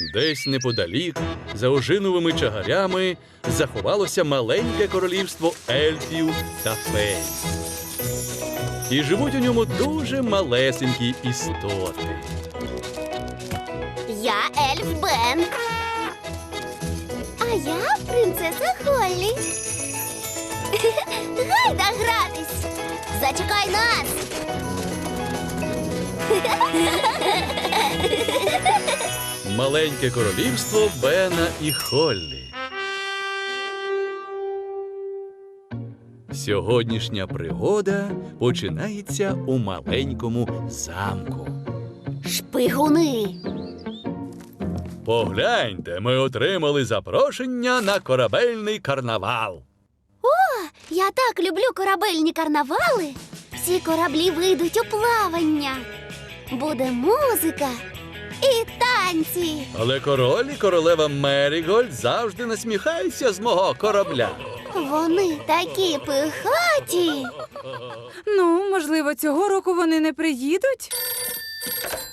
Десь неподалік, за ожиновими чагарями, заховалося маленьке королівство ельфів та фей. І живуть у ньому дуже малесенькі істоти. Я ельф Бен. А я принцеса Холлі. Гайда гратись. Зачекай нас. Маленьке королівство Бена і Холлі. Сьогоднішня пригода починається у маленькому замку. Шпигуни. Погляньте, ми отримали запрошення на корабельний карнавал. О, Я так люблю корабельні карнавали. Всі кораблі вийдуть у плавання. Буде музика і танці. Але король і королева Мерігольд завжди насміхаються з мого корабля. Вони такі пихаті. Ну, можливо, цього року вони не приїдуть.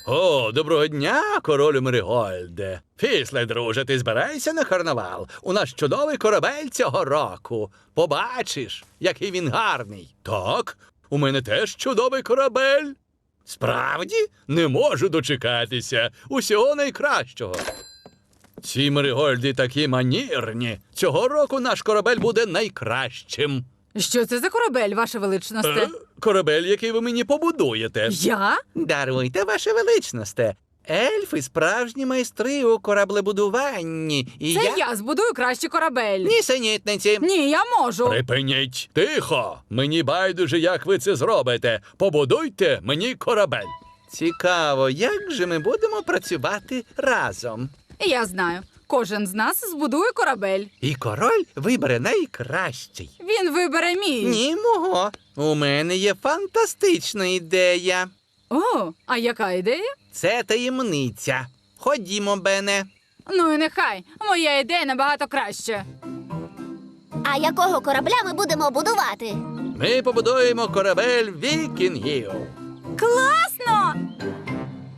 О, доброго дня, королю Мерігольде. Фісле, друже, ти збираєшся на карнавал? У нас чудовий корабель цього року. Побачиш, який він гарний. Так, у мене теж чудовий корабель. Справді, не можу дочекатися. Усього найкращого. Ці Меригольди такі манірні. Цього року наш корабель буде найкращим. Що це за корабель, ваше величносте? Е, корабель, який ви мені побудуєте. Я? Даруйте, ваше величносте. Ельфи справжні майстри у кораблебудуванні. І Це я... я збудую кращий корабель. Нісенітниці. Ні, я можу. Припиніть! Тихо! Мені байдуже, як ви це зробите. Побудуйте мені корабель. Цікаво, як же ми будемо працювати разом? Я знаю. Кожен з нас збудує корабель. І король вибере найкращий. Він вибере мій. Ні, мого. У мене є фантастична ідея. О, а яка ідея? Це таємниця. Ходімо, Бене. Ну і нехай. Моя ідея набагато краще. А якого корабля ми будемо будувати? Ми побудуємо корабель вікінгів. Класно!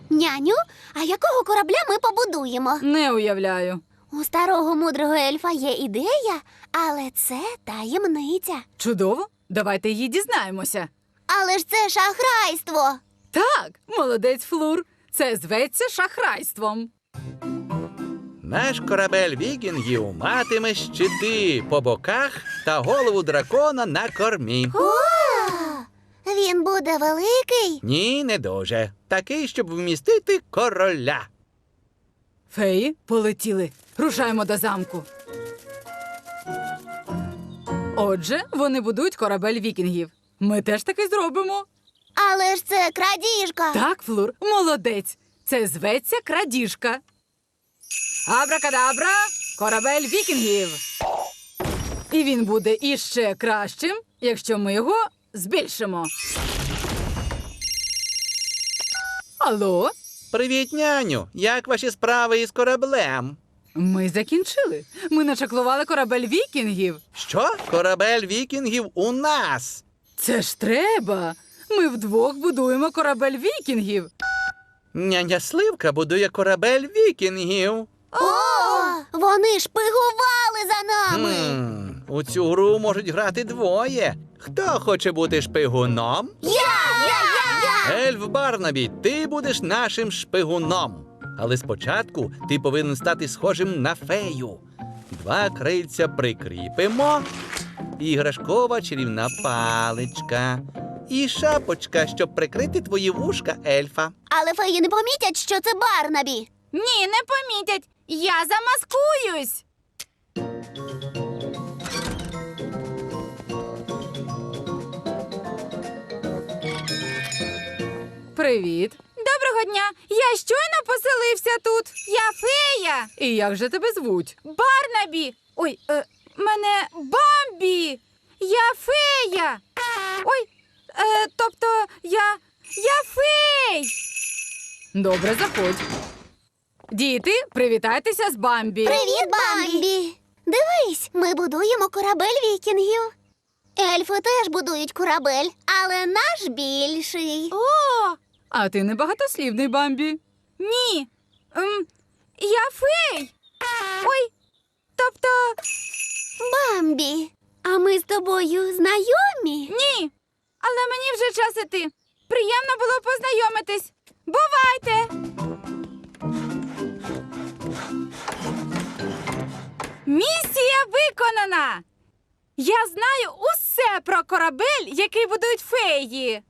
Няню, а якого корабля ми побудуємо? Не уявляю. У старого мудрого ельфа є ідея, але це таємниця. Чудово. Давайте її дізнаємося. Але ж це шахрайство. Так, молодець Флур. Це зветься шахрайством. Наш корабель вікінгів матиме щити по боках та голову дракона на кормі. О, він буде великий. Ні, не дуже. Такий, щоб вмістити короля. Феї полетіли. Рушаємо до замку. Отже, вони будують корабель вікінгів. Ми теж таки зробимо. Але ж це крадіжка. Так, Флур, молодець. Це зветься крадіжка. Абракадабра, корабель вікінгів. І він буде іще кращим, якщо ми його збільшимо. Алло, Привіт, няню. Як ваші справи із кораблем? ми закінчили. Ми начаклували корабель вікінгів. Що? Корабель вікінгів у нас. Це ж треба. Ми вдвох будуємо корабель вікінгів. Няня Сливка будує корабель вікінгів. О, вони шпигували за нами. М, у цю гру можуть грати двоє. Хто хоче бути шпигуном? Я, я, я, я. Ельф Барнабі, ти будеш нашим шпигуном. Але спочатку ти повинен стати схожим на фею. Два крильця прикріпимо, іграшкова чарівна паличка і шапочка, щоб прикрити твої вушка ельфа. Але феї не помітять, що це Барнабі. Ні, не помітять. Я замаскуюсь. Привіт. Доброго дня. Я щойно поселився тут. Я фея. І як же тебе звуть? Барнабі. Ой, е, мене Бамбі. Я фея. Ой, е, тобто я. Я фей. Добре, заходь. Діти, привітайтеся з Бамбі. Привіт, Бамбі. Дивись, ми будуємо корабель вікінгів. Ельфи теж будують корабель, але наш більший. О! А ти не багатослівний Бамбі. Ні. Ем, я фей. Ой. Тобто, Бамбі, а ми з тобою знайомі? ні. Але мені вже час іти. Приємно було познайомитись. Бувайте! Місія виконана! Я знаю усе про корабель, який будують феї.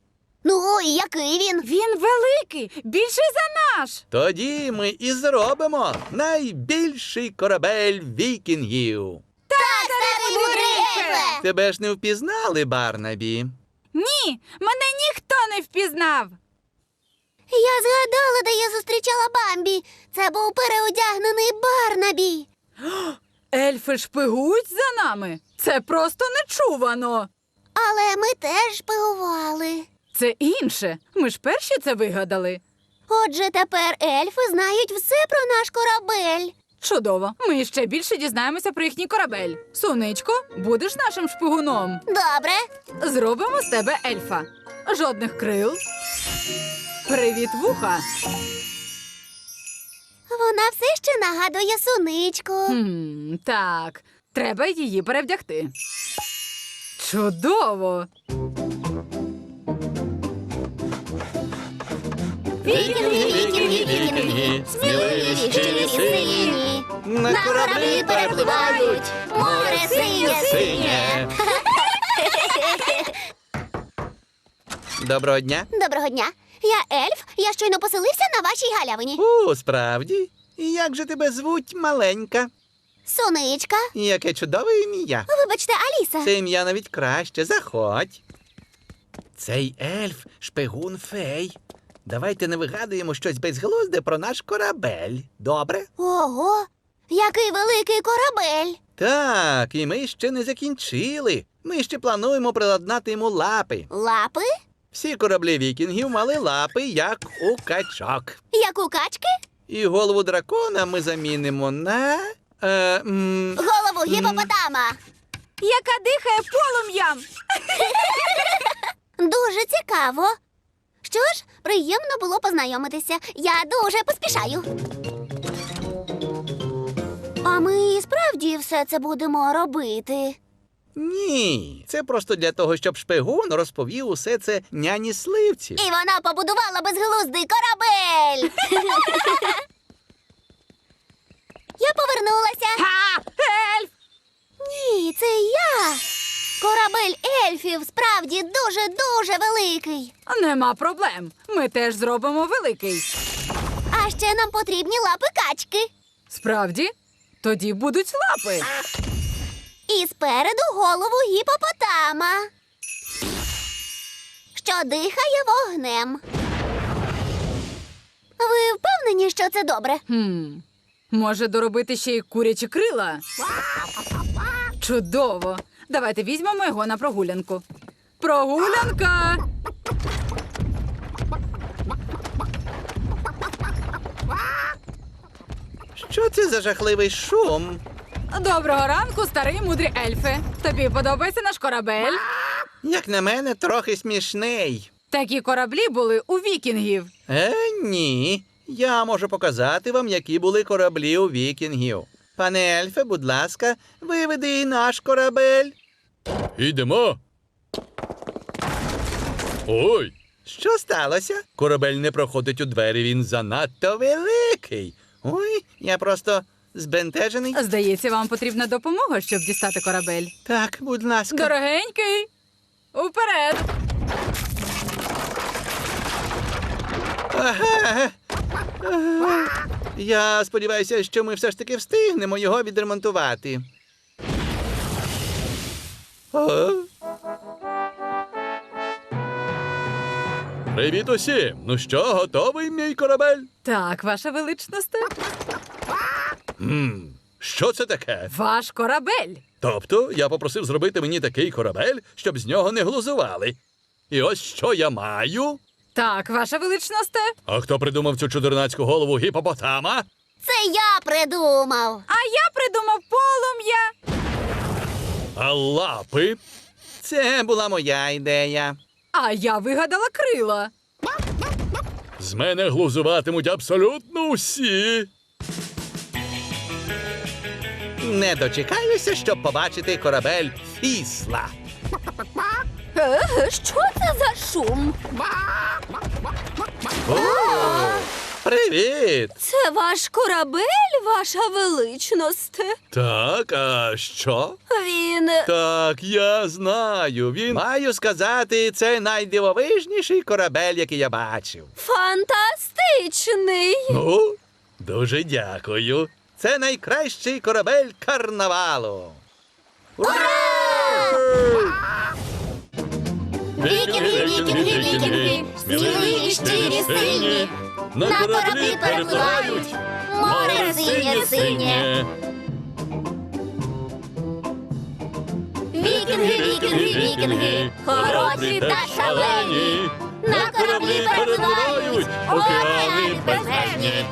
Ну, і який він? Він великий, більший за наш. Тоді ми і зробимо найбільший корабель вікінгів. Старий мудрий! Тебе ж не впізнали, Барнабі. Ні, мене ніхто не впізнав. Я згадала, де я зустрічала Бамбі. Це був переодягнений Барнабі. Ельфи шпигують за нами. Це просто нечувано. Але ми теж шпигували. Це інше. Ми ж перші це вигадали. Отже, тепер ельфи знають все про наш корабель. Чудово. Ми ще більше дізнаємося про їхній корабель. Сонечко, будеш нашим шпигуном. Добре. Зробимо з тебе ельфа. Жодних крил. Привіт, вуха. Вона все ще нагадує суничку. Хм, так, треба її перевдягти. Чудово! Вікінги, вікінги, вікінги, сміливі, щирі, сильні. На кораблі перепливають, море синє, синє. Доброго дня. Доброго дня. Я ельф. Я щойно поселився на вашій галявині. У, справді. Як же тебе звуть, маленька? Соничка. Яке чудове ім'я. Вибачте, Аліса. Це ім'я навіть краще. Заходь. Цей ельф шпигун фей. Давайте не вигадуємо щось безглузде про наш корабель. Добре? Ого, який великий корабель. Так, і ми ще не закінчили. Ми ще плануємо приладнати йому лапи. Лапи? Всі кораблі вікінгів мали лапи, як у качок. Як у качки? І голову дракона ми замінимо на. Е, м, Голову гіпопотама. Яка дихає полум'ям. Дуже цікаво. Що ж, приємно було познайомитися. Я дуже поспішаю. А ми і справді все це будемо робити. ні, це просто для того, щоб шпигун розповів усе це няні сливці. І вона побудувала безглуздий корабель. Я повернулася. Ха! Ельф! Ні, це я. Корабель ельфів справді дуже-дуже великий. Нема проблем. Ми теж зробимо великий. А ще нам потрібні лапи качки. Справді? Тоді будуть лапи. І спереду голову гіпопотама, що дихає вогнем. Ви впевнені, що це добре? Хм. Може доробити ще й курячі крила? Чудово! Давайте візьмемо його на прогулянку. Прогулянка! Що це за жахливий шум? Доброго ранку, старий мудрі ельфи. Тобі подобається наш корабель? Як на мене, трохи смішний. Такі кораблі були у вікінгів. Е, ні. Я можу показати вам, які були кораблі у вікінгів. Пане Ельфе, будь ласка, виведи і наш корабель. Ідемо. Ой. Що сталося? Корабель не проходить у двері, він занадто великий. Ой, я просто збентежений. Здається, вам потрібна допомога, щоб дістати корабель. Так, будь ласка. Дорогенький! Уперед! Ага. Ага. Я сподіваюся, що ми все ж таки встигнемо його відремонтувати. Привіт усім! Ну що, готовий мій корабель? Так, ваша величність. М, що це таке? Ваш корабель. Тобто я попросив зробити мені такий корабель, щоб з нього не глузували. І ось що я маю. Так, ваша величність. А хто придумав цю чудернацьку голову гіпопотама? Це я придумав. А я придумав полум'я. А лапи? Це була моя ідея. А я вигадала крила. З мене глузуватимуть абсолютно усі. Не дочекаюся, щоб побачити корабель Фісла. Що це за шум? Привіт! Це ваш корабель, ваша величність. Так, а що? Він Так, я знаю. Він маю сказати, це найдивовижніший корабель, який я бачив. фантастичний. Ну, дуже дякую. Це найкращий корабель карнавалу. Вікінги, вікінги, вікінги, сміливі, щирі, сильні. На кораблі перепливають, море синє, синє. Вікінги, вікінги, вікінги, хороші та шалені. На кораблі перепливають, океани безмежні.